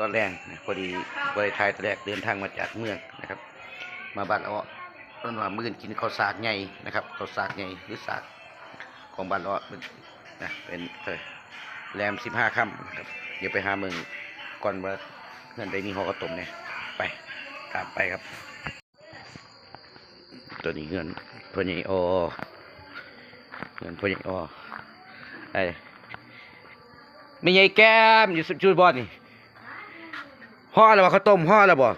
ตอนแรกนะพอดีบริทายตอนแรกเดินทางมาจากเมืองนะครับ มาบ้านเราต้นว่ามื่นกินข้าวสากใหญ่นะครับข้าวสากใหญ่หรือสากของบ้านเราเป็นนะเป็นเออแรมสิบห้าค่ำนะครับเดี๋ยวไปหาเมืองก่อนว่าเงินได้มีหอกระตมเนี่ยไปตามไปครับ ตัวนี้เงินพ่อใหญ่อเงินพ่อใหญ่อไอ้ไม่ใหญ่แก้มอยู่สุดจุดบอดนี่ ห่อแล้วบ่ข้าวต้มห่อแล้วบ่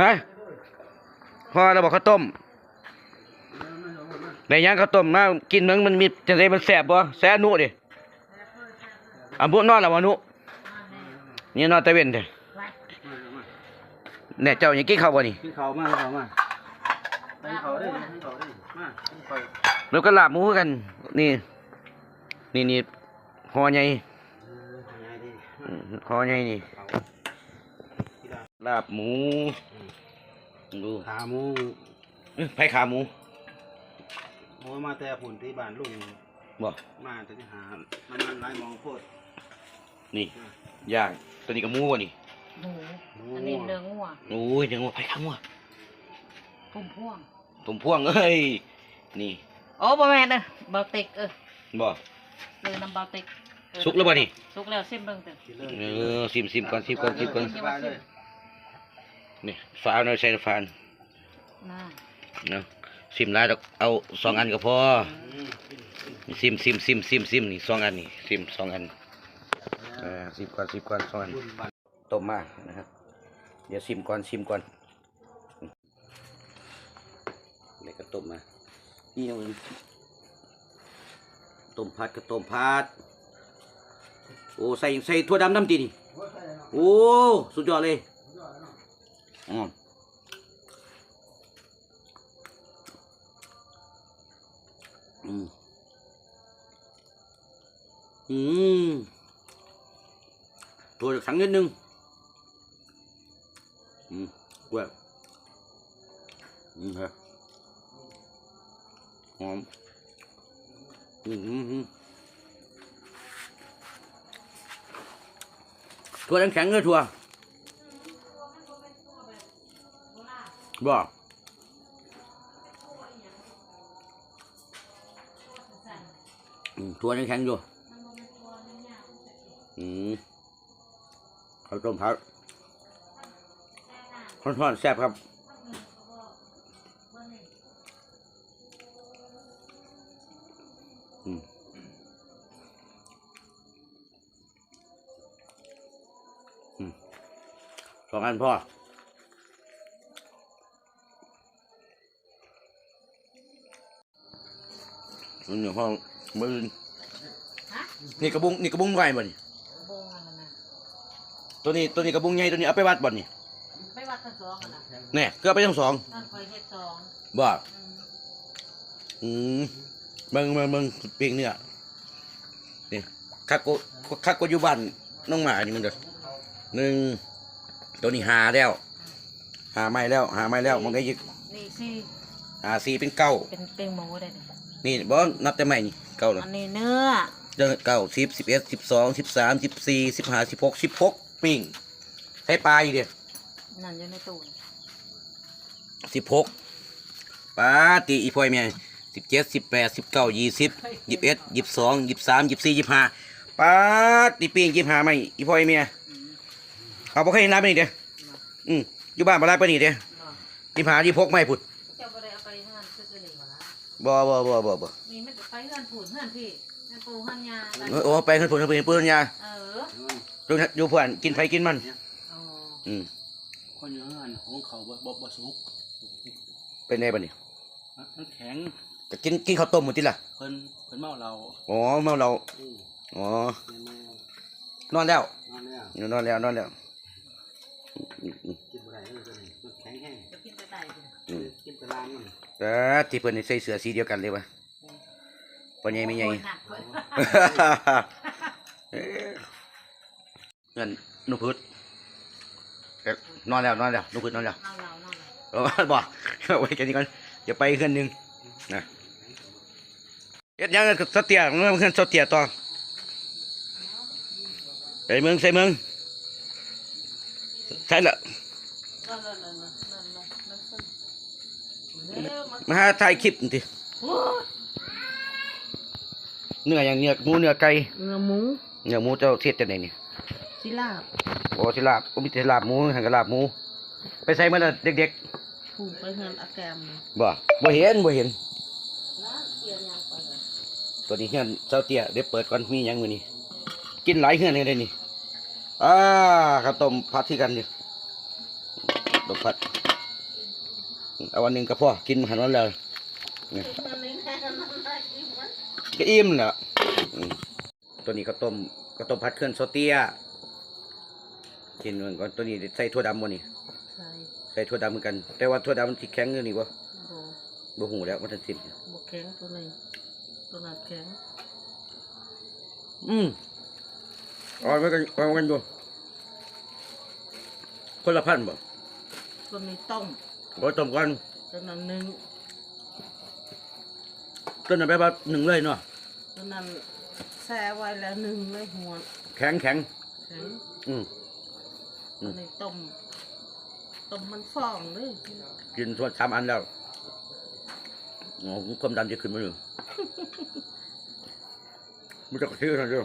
ฮะห่อแล้วบ่ข้าวต้มในย่างข้าวต้มมากินมันมันมีจังไดมันแสบบ่แสบนุดิอะบุนอนแล้วบ่นุนี่นอนตะเวนเด้เนี่ยเจ้ายังกินข้าวบ่นี่กินเขาวมาเขาวมาไปเขาได้กินเขาได้มากินเขาแล้วก็ลาบหมูคือกัน นี่ นี่นี่หอใหญ่เออยังไงดีอืมหอใหญ่นี่เขาที่ ละลาบหมู ดูขาหมูเอ้ยไผ่ขาหมูโอ้ยมาแต่ผุนที่บ้านลุงบอกมาแต่ที่หามันมันหลายมองโพดนี่ย่างตัวนี้กับหมูวะนี่หมูอันนี้เนื้องัวโอ้ยเดี๋ยวว่าไผ่ขาหมูอะพุ่มพ่วงตุ่มพ่วงเอ้ยนี่โอ้บ่แม่นเด้อเบาติกเออบอกเนื้อน้ำเบาติกเออสุกแล้วบ่นี่สุกแล้วซิมเบิ่งเด้อกินเลยเออซิมซิมก่อนซิมก่อนซิมก่อนสบายเลย นี่ฝาเอาหน่อยใส่ฝาน่าเนาะซิมหลายดอกเอาสองอันก็พออืมซิมซิมซิมซิมซิมนี่สองอันนี่ซิมสองอันเออซิมก่อนซิมก่อนสองอันบุญบ้านต้มมานะครับ เดี๋ยวซิมก่อนซิมก่อนนี่ก็ต้มมานี่เอาต้มผัดก็ต้มผัดโอ้ใส่ใส่ถั่วดำน้ำจีนี่โอ้สุดยอดเลย อืมอืมอืมถั่วสังนิดนึงอืมกล้ว ยอืมฮะหอมอืมอืมอืมถั่วน้แข็งเลยถั่วบ่อืมถั่วน้ำแข็งอยู่ อืมข้าวต้มผัดทอดๆแซ่บครับอืมอืมสองอันพ่อ มันอยู่ห้องมือฮะนี่กระบุงนี่กระบุงไว้บ่นี่บงอันนั้นน่ะตัวนี้ตัวนี้กระบุงใหญ่ตัวนี้เอาไปวัดบ่นี่ไปวัดทั้งสองอันน่ะเนี่ยก็เอาไปทั้งสองนั่นคอยเฮ็ดสองบ่อืมอืมเบิ่งเบิ่งเบิ่งปีกเนื้อนี่คักโกคักโกอยู่บ้านน้องหมานี่มันเด้อหนึ่งตัวนี้หาแล้ว หาไม่แล้ว หาไม่แล้วมันได้ยิกนี่สิหาสี่เป็นเก้าเป็นเป็นหมูได้ เด้อนี่บ่นับแต่ไม่นี่เก้าเลยอันนี้เนื้อเดือนเก้าสิบสิบเอ็ดสิบสองสิบสามสิบสี่สิบห้าสิบหกสิบหกปิ้งใช้ปลาอีกเดียนั่นอยู่ในตู้นี่สิบหกปลาตีอีพอยเมียสิบเจ็ดสิบแปดสิบเก้ายี่สิบยี่สิบเอ็ดยี่สิบสองยี่สิบสามยี่สิบสี่ยี่สิบห้าปลาตีปิ้งยี่สิบห้าไม่อีพอยเมียอืมเอาบ่เคยเห็นร้านไปนี่เด้ออืมอยู่บ้านบ่ร้านไปนี่เด้อบ่ยี่สิบห้ายี่สิบหกไม่พุด บ่บ่บ่บ่บ่นี่มันไปเฮือนผูนเฮือนพี่เฮือนปูเฮือนยาเออโอ้ไปขึ้นผลขึ้นผลปืนยาเออดูนะดูเพื่อนกินไผกินมันอ๋ออืมคนอยู่งานของเขาบ่บ่บ่สุกเป็นไงบ้านี่น้ำแข็งจะกินกินข้าวต้มหมดทีละเพิ่นเพิ่นเมาเราอ๋อเมาเราอืมอ๋อเพิ่นเมานอนแล้วนอนแล้วนอนแล้วนอนแล้วอืมอืมกินบ่ได้เลยตัวนี้น้ำแข็งแห้งจะกินไปไต่พุ่นอืม กินตารางมันแต่ที่เพิ่นนี่ใส่เสื้อสีเดียวกันเลยวะปนใหญ่ไม่ใหญ่โอ้ยหนักเว้ยเอ้ยเงินนุพืชเอ๊ะนอนแล้วนอนแล้วนุพืชนอนแล้วเอาเราเนาะเอาบอกเอาไว้แค่นี้ก่อนอย่าไปขึ้นหนึ่งนะเอ็ดยังกับสเตียเมื่อขึ้นสเตียต่อใส่เมืองใส่เมืองใช่ละนั่นนั่นนั่นนั่นนั่นนั่นนั่นเร็ว มามาหาถ่ายคลิปนี่โอ้ยเนื้ออย่างเนื้อหมูเนื้อไก่เนื้อหมูเนื้อหมูเจ้าเทศจังไดนี่สิลาบโอ้สิลาบโอ้มีแต่ลาบหมูหันกับลาบหมู ไปใส่มาแล้วเด็กผูกไปเฮือนอาแกมเลยๆบ่บ่เห็นบ่เห็นน้ำเสียยางไปเลยตัวนี้เฮือนเจ้าเตี้ยเดี๋ยวเปิดก่อนมีหยังมื้อนี้กินหลายเฮือนเลยเด้นี่อ่าข้าวต้มผัดที่กันนี่ต้มผัด เอาวันหนึงก็พอกินหันวันแล้วนี่มันนี่แค่นั้นนะกินมันก็อิ่มแหละอืมตัวนี้ก็ต้มก็ต้มผัดเคลื่อนโซเตียกินมันก่อนตัวนี้ใส่ถั่วดำบ่นี่ใช่ใส่ถั่วดำเหมือนกัน แต่ว่าถั่วดำมันสิแข็งอยู่นี่บ่โบบ่หูแล้วมันทันสิบแข็งตัวนี้ตัวนั้นแข็งอืมเอ่อนไว้กันเอ่อนกันดูคนละพันบ่ตัวนี้ต้ม บ่ต้มก่อนตัวนั้นหนึ่งต้นนั้นไปว่าหนึ่งเลยเนาะตัวนั้นแช่ไว้แล้วหนึ่งเลยหัวแข็งแข็งแข็งอืมตัวนี้ต้มต้มมันฟองเลยกินส่วนสามอันแล้วโอ้ความดันจะขึ้นมาอยู่มันจะกระเทือนเด้อ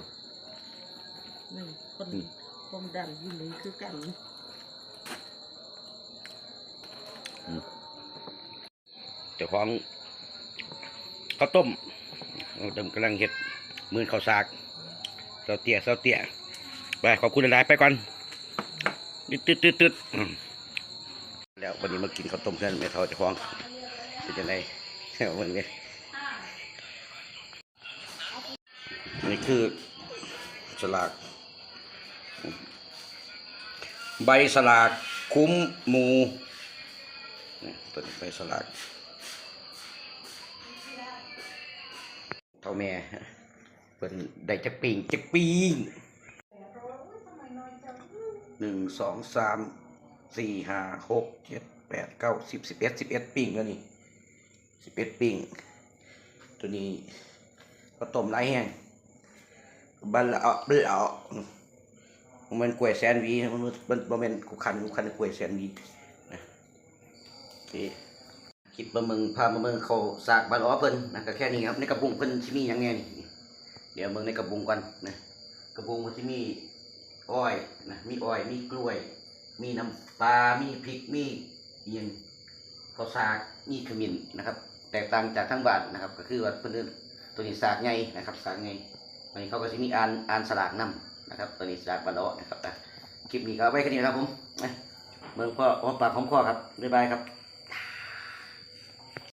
นี่คนอืมความดันอยู่นี่คือกัน เจ้าของข้าวต้มเราดำกำลังเห็ดมือข้าวสากเสาเตี้ยเสาเตี้ยไปขอบคุณหลายๆไปก่อนตึ๊ดตึ๊ดตึ๊ดตึ๊ดแล้ววันนี้มากินข้าวต้มเพื่อนแม่ท่าเจ้าของเป็นยังไงเอาเบิ่งเลยนี่คือสลาก ใบสลากคุ้มหมูนี่ตัวนี้ใบสลาก ท่าแม่เป็นได้จักปิงจักปิงหนึ่งสองสามสี่ห้าหกเจ็ดแปดเก้าสิบสิบเอ็ดสิบเอ็ดปิงแล้วนี่สิบเอ็ดปิงตัวนี้ก็ต้มไรแห้งบันละเอาบันละเอามันกล้วยแซนวีมันมันมันเป็นกุคันขันกล้วยแซนวีนะโอเค คลิปบะเมืองพาบะเมืองเขาสากบาล้อเพิ่นนะก็แค่นี้ครับในกระบุงเพิ่นสิมีหยังแน่นี่เดี๋ยวเมืองในกระบุงก่อนนะกระบุงมันสิมีอ้อยนะมีอ้อยมีกล้วย มีน้ำปลา มีพริกมีอิหยังข้าวสากมีขมิ้นนะครับ แตกต่างจากทั้งบ้านนะครับ ก็คือว่าเพิ่นตัวนี้สากไงนะครับสากไงอันนี้เขาก็สิมีอ่านอ่านสลากนํนะครับ ตัวนี้สากบาล้อนะครับคลิปนี้ก็ไว้แค่นี้นะครับผมเมืองพ่อหอมปากหอมคอครับบ๊ายบายครับ